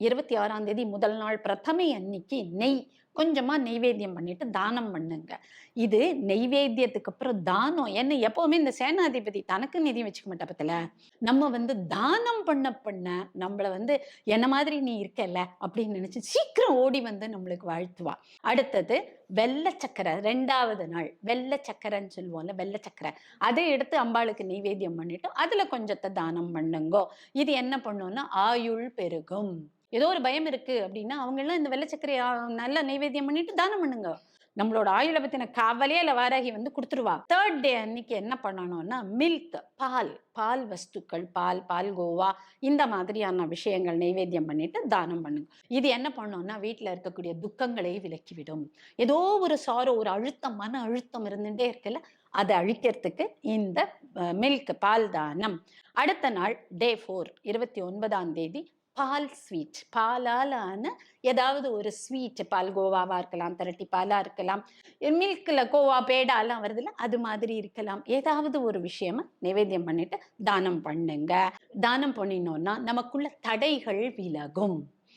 இருபத்தி ஆறாம் தேதி முதல் நாள் பிரதமை அன்னைக்கு நெய் கொஞ்சமா நெய்வேத்தியம் பண்ணிட்டு தானம் பண்ணுங்க. இது நெய்வேத்தியத்துக்கு அப்புறம் தானம். என்ன எப்பவுமே இந்த சேனாதிபதி தனக்கு நிதி வச்சுக்க மாட்டா பத்தில. நம்ம வந்து தானம் பண்ண பண்ண நம்மள வந்து என்ன மாதிரி நீ இருக்கல அப்படின்னு நினைச்சு சீக்கிரம் ஓடி வந்து நம்மளுக்கு வாழ்த்துவா. அடுத்தது வெள்ளை சக்கரை ரெண்டாவது நாள் வெள்ளை சக்கரைன்னு சொல்லுவோம்ல வெள்ளை சக்கரை. அதை எடுத்து அம்பாளுக்கு நெய்வேத்தியம் பண்ணிட்டு அதுல கொஞ்சத்தை தானம் பண்ணுங்கோ. இது என்ன பண்ணும்னா ஆயுள் பெருகும். ஏதோ ஒரு பயம் இருக்கு அப்படின்னா அவங்க எல்லாம் இந்த வெள்ளை சக்கரையை நல்லா நைவேத்தியம் பண்ணிட்டு தானம் பண்ணுங்க. நம்மளோட ஆயுளை பத்தின கவலையே இல்லை வாராகி வந்து கொடுத்துருவா. தேர்ட் டே அன்னைக்கு என்ன பண்ணணும்னா மில்க் பால் பால் வஸ்துக்கள் பால் பால் கோவா இந்த மாதிரியான விஷயங்கள் நைவேத்தியம் பண்ணிட்டு தானம் பண்ணுங்க. இது என்ன பண்ணோம்னா வீட்டில் இருக்கக்கூடிய துக்கங்களை விலக்கிவிடும். ஏதோ ஒரு சாரோ ஒரு அழுத்தம் மன அழுத்தம் இருந்துட்டே இருக்குல்ல அதை அழிக்கிறதுக்கு இந்த மில்க் பால் தானம். அடுத்த நாள் டே ஃபோர் இருபத்தி ஒன்பதாம் தேதி பால் ஸ்வீட் பாலால் ஆன ஏதாவது ஒரு ஸ்வீட் பால் கோவாவாக இருக்கலாம் திரட்டி பாலாக இருக்கலாம் மில்கில் கோவா பேடாலாம் வருதுல்ல அது மாதிரி இருக்கலாம். ஏதாவது ஒரு விஷயமா நைவேத்தியம் பண்ணிட்டு தானம் பண்ணுங்க. தானம் பண்ணினோம்னா நமக்குள்ள தடைகள் விலகும்.